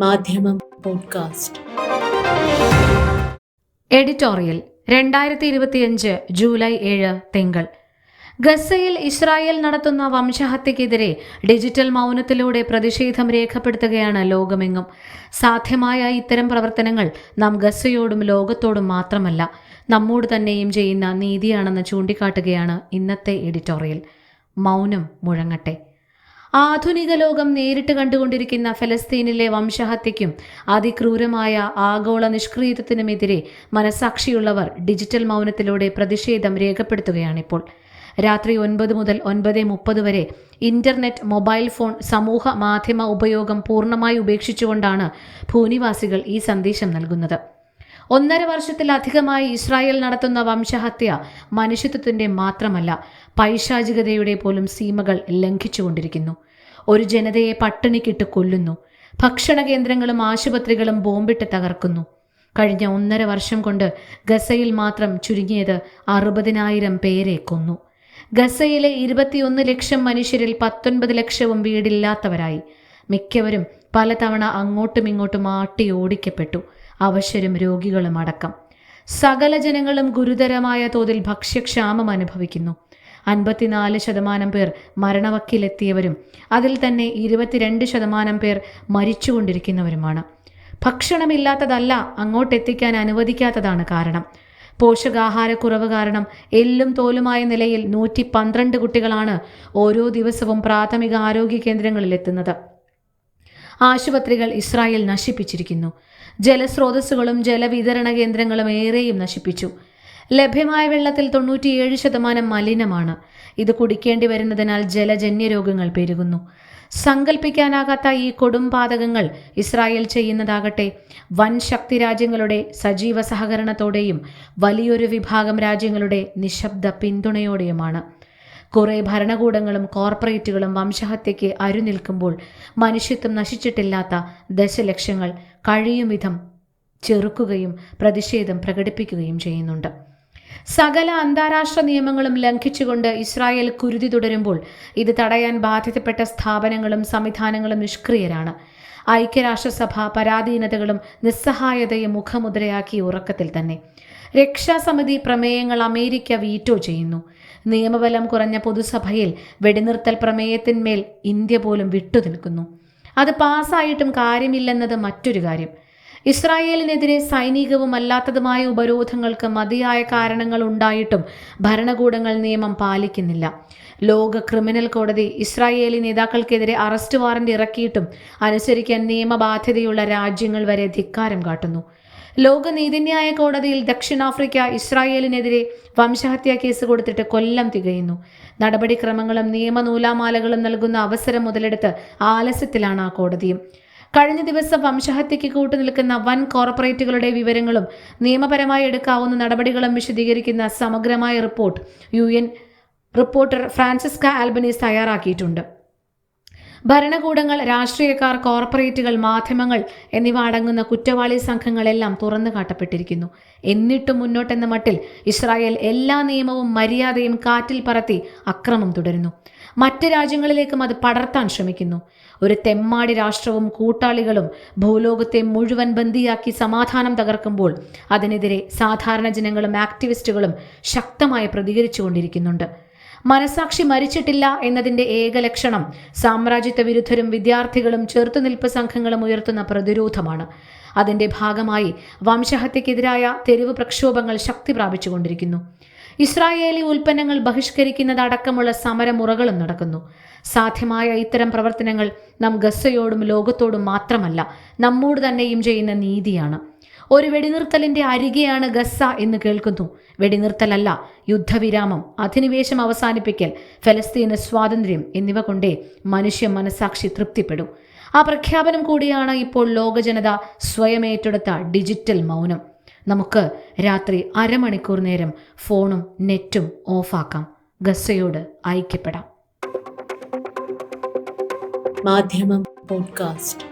മാധ്യമം podcast. Editorial രണ്ടായിരത്തി ഇരുപത്തിയഞ്ച് ജൂലൈ ഏഴ് തിങ്കൾ. ഗസയിൽ ഇസ്രായേൽ നടത്തുന്ന വംശഹത്യക്കെതിരെ ഡിജിറ്റൽ മൗനത്തിലൂടെ പ്രതിഷേധം രേഖപ്പെടുത്തുകയാണ് ലോകമെങ്ങും. സാധ്യമായ ഇത്തരം പ്രവർത്തനങ്ങൾ നാം ഗസയോടും ലോകത്തോടും മാത്രമല്ല നമ്മോട് തന്നെയും ചെയ്യുന്ന നീതിയാണെന്ന് ചൂണ്ടിക്കാട്ടുകയാണ് ഇന്നത്തെ എഡിറ്റോറിയൽ. മൗനം മുഴങ്ങട്ടെ. ആധുനിക ലോകം നേരിട്ട് കണ്ടുകൊണ്ടിരിക്കുന്ന ഫലസ്തീനിലെ വംശഹത്യയ്ക്കും അതിക്രൂരമായ ആഗോള നിഷ്ക്രിയത്വത്തിനുമെതിരെ മനസാക്ഷിയുള്ളവർ ഡിജിറ്റൽ മൗനത്തിലൂടെ പ്രതിഷേധം രേഖപ്പെടുത്തുകയാണിപ്പോൾ. രാത്രി ഒൻപത് മുതൽ ഒൻപത് മുപ്പത് വരെ ഇന്റർനെറ്റ് മൊബൈൽ ഫോൺ സമൂഹ മാധ്യമ ഉപയോഗം പൂർണമായി ഉപേക്ഷിച്ചുകൊണ്ടാണ് ഭൂനിവാസികൾ ഈ സന്ദേശം നൽകുന്നത്. ഒന്നര വർഷത്തിലധികമായി ഇസ്രായേൽ നടത്തുന്ന വംശഹത്യ മനുഷ്യത്വത്തിന്റെ മാത്രമല്ല പൈശാചികതയുടെ പോലും സീമകൾ ലംഘിച്ചുകൊണ്ടിരിക്കുന്നു. ഒരു ജനതയെ പട്ടിണിക്കിട്ട് കൊല്ലുന്നു. ഭക്ഷണ കേന്ദ്രങ്ങളും ആശുപത്രികളും ബോംബിട്ട് തകർക്കുന്നു. കഴിഞ്ഞ ഒന്നര വർഷം കൊണ്ട് ഗസയിൽ മാത്രം ചുരുങ്ങിയത് അറുപതിനായിരം പേരെ കൊന്നു. ഗസയിലെ ഇരുപത്തിയൊന്ന് ലക്ഷം മനുഷ്യരിൽ പത്തൊൻപത് ലക്ഷവും വീടില്ലാത്തവരായി. മിക്കവരും പലതവണ അങ്ങോട്ടും ഇങ്ങോട്ടും ആട്ടി ഓടിക്കപ്പെട്ടു. അവശരും രോഗികളും അടക്കം. സകല ജനങ്ങളും ഗുരുതരമായ തോതിൽ ഭക്ഷ്യക്ഷാമം അനുഭവിക്കുന്നു. അൻപത്തിനാല് ശതമാനം പേർ മരണവക്കിലെത്തിയവരും അതിൽ തന്നെ ഇരുപത്തിരണ്ട് ശതമാനം പേർ മരിച്ചുകൊണ്ടിരിക്കുന്നവരുമാണ്. ഭക്ഷണമില്ലാത്തതല്ല അങ്ങോട്ടെത്തിക്കാൻ അനുവദിക്കാത്തതാണ് കാരണം. പോഷകാഹാരക്കുറവ് കാരണം എല്ലും തോലുമായ നിലയിൽ നൂറ്റി പന്ത്രണ്ട് കുട്ടികളാണ് ഓരോ ദിവസവും പ്രാഥമിക ആരോഗ്യ കേന്ദ്രങ്ങളിൽ എത്തുന്നത് ആശുപത്രികൾ ഇസ്രായേൽ നശിപ്പിച്ചിരിക്കുന്നു. ജലസ്രോതസ്സുകളും ജലവിതരണ കേന്ദ്രങ്ങളും ഏറെയും നശിപ്പിച്ചു. ലഭ്യമായ വെള്ളത്തിൽ തൊണ്ണൂറ്റിയേഴ് ശതമാനം മലിനമാണ്. ഇത് കുടിക്കേണ്ടി വരുന്നതിനാൽ ജലജന്യ രോഗങ്ങൾ പെരുകുന്നു. സങ്കല്പിക്കാനാകാത്ത ഈ കൊടുംപാതകങ്ങൾ ഇസ്രായേൽ ചെയ്യുന്നതാകട്ടെ വൻ ശക്തി രാജ്യങ്ങളുടെ സജീവ സഹകരണത്തോടെയും വലിയൊരു വിഭാഗം രാജ്യങ്ങളുടെ നിശബ്ദ പിന്തുണയോടെയുമാണ്. കുറെ ഭരണകൂടങ്ങളും കോർപ്പറേറ്റുകളും വംശഹത്യയ്ക്ക് അരുനിൽക്കുമ്പോൾ മനുഷ്യത്വം നശിച്ചിട്ടില്ലാത്ത ദശലക്ഷങ്ങൾ കഴിയും വിധം ചെറുക്കുകയും പ്രതിഷേധം പ്രകടിപ്പിക്കുകയും ചെയ്യുന്നുണ്ട്. സകല അന്താരാഷ്ട്ര നിയമങ്ങളും ലംഘിച്ചുകൊണ്ട് ഇസ്രായേൽ കുരുതി തുടരുമ്പോൾ ഇത് തടയാൻ ബാധ്യതപ്പെട്ട സ്ഥാപനങ്ങളും സംവിധാനങ്ങളും നിഷ്ക്രിയരാണ്. ഐക്യരാഷ്ട്രസഭ പരാധീനതകളും നിസ്സഹായതയും മുഖമുദ്രയാക്കി ഉറക്കത്തിൽ തന്നെ. രക്ഷാസമിതി പ്രമേയങ്ങൾ അമേരിക്ക വീറ്റോ ചെയ്യുന്നു. നിയമബലം കുറഞ്ഞ പൊതുസഭയിൽ വെടിനിർത്തൽ പ്രമേയത്തിന്മേൽ ഇന്ത്യ പോലും വിട്ടുനിൽക്കുന്നു. അത് പാസ്സായിട്ടും കാര്യമില്ലെന്നത് മറ്റൊരു കാര്യം. ഇസ്രായേലിനെതിരെ സൈനികവും അല്ലാത്തതുമായ ഉപരോധങ്ങൾക്ക് മതിയായ കാരണങ്ങൾ ഉണ്ടായിട്ടും ഭരണകൂടങ്ങൾ നിയമം പാലിക്കുന്നില്ല. ലോക ക്രിമിനൽ കോടതി ഇസ്രായേലി നേതാക്കൾക്കെതിരെ അറസ്റ്റ് വാറന്റ് ഇറക്കിയിട്ടും അനുസരിക്കാൻ നിയമബാധ്യതയുള്ള രാജ്യങ്ങൾ വരെ ധിക്കാരം കാട്ടുന്നു. ലോക നീതിന്യായ കോടതിയിൽ ദക്ഷിണാഫ്രിക്ക ഇസ്രായേലിനെതിരെ വംശഹത്യാ കേസ് കൊടുത്തിട്ട് കൊല്ലം തികയുന്നു. നടപടിക്രമങ്ങളും നിയമനൂലാമാലകളും നൽകുന്ന അവസരം മുതലെടുത്ത് ആലസ്യത്തിലാണ് ആ കോടതിയും. കഴിഞ്ഞ ദിവസം വംശഹത്യയ്ക്ക് കൂട്ടുനിൽക്കുന്ന വൻ കോർപ്പറേറ്റുകളുടെ വിവരങ്ങളും നിയമപരമായി എടുക്കാവുന്ന നടപടികളും വിശദീകരിക്കുന്ന സമഗ്രമായ report U reporter Francesca Albanese തയ്യാറാക്കിയിട്ടുണ്ട്. ഭരണകൂടങ്ങൾ രാഷ്ട്രീയക്കാർ കോർപ്പറേറ്റുകൾ മാധ്യമങ്ങൾ എന്നിവ അടങ്ങുന്ന കുറ്റവാളി സംഘങ്ങളെല്ലാം തുറന്നു കാട്ടപ്പെട്ടിരിക്കുന്നു. എന്നിട്ടും മുന്നോട്ടെന്ന മട്ടിൽ ഇസ്രായേൽ എല്ലാ നിയമവും മര്യാദയും കാറ്റിൽ പറത്തി അക്രമം തുടരുന്നു. മറ്റ് രാജ്യങ്ങളിലേക്കും അത് പടർത്താൻ ശ്രമിക്കുന്നു. ഒരു തെമ്മാടി രാഷ്ട്രവും കൂട്ടാളികളും ഭൂലോകത്തെ മുഴുവൻ ബന്ദിയാക്കി സമാധാനം തകർക്കുമ്പോൾ അതിനെതിരെ സാധാരണ ജനങ്ങളും ആക്ടിവിസ്റ്റുകളും ശക്തമായി പ്രതികരിച്ചുകൊണ്ടിരിക്കുന്നുണ്ട്. മനസാക്ഷി മരിച്ചിട്ടില്ല എന്നതിന്റെ ഏക ലക്ഷണം സാമ്രാജ്യത്വ വിരുദ്ധരും വിദ്യാർത്ഥികളും ചെറുത്തുനിൽപ്പ് സംഘങ്ങളും ഉയർത്തുന്ന പ്രതിരോധമാണ്. അതിന്റെ ഭാഗമായി വംശഹത്യക്കെതിരായ തെരുവ് പ്രക്ഷോഭങ്ങൾ ശക്തി പ്രാപിച്ചുകൊണ്ടിരിക്കുന്നു. ഇസ്രായേലി ഉൽപ്പന്നങ്ങൾ ബഹിഷ്കരിക്കുന്നതടക്കമുള്ള സമരമുറകളും നടക്കുന്നു. സാധ്യമായ ഇത്തരം പ്രവർത്തനങ്ങൾ നാം ഗസയോടും ലോകത്തോടും മാത്രമല്ല നമ്മോട് തന്നെയും ചെയ്യുന്ന നീതിയാണ്. ഒരു വെടിനിർത്തലിന്റെ അരികെയാണ് ഗസ എന്ന് കേൾക്കുന്നു. വെടിനിർത്തലല്ല യുദ്ധവിരാമം അധിനിവേശം അവസാനിപ്പിക്കൽ ഫലസ്തീന് സ്വാതന്ത്ര്യം എന്നിവ കൊണ്ടേ മനുഷ്യ മനസാക്ഷി തൃപ്തിപ്പെടും. ആ പ്രഖ്യാപനം കൂടിയാണ് ഇപ്പോൾ ലോകജനത സ്വയം ഏറ്റെടുത്ത ഡിജിറ്റൽ മൗനം. നമുക്ക് രാത്രി അരമണിക്കൂർ നേരം ഫോണും നെറ്റും ഓഫാക്കാം. ഗസയോട് ഐക്യപ്പെടാം. മാധ്യമം പോഡ്കാസ്റ്റ്.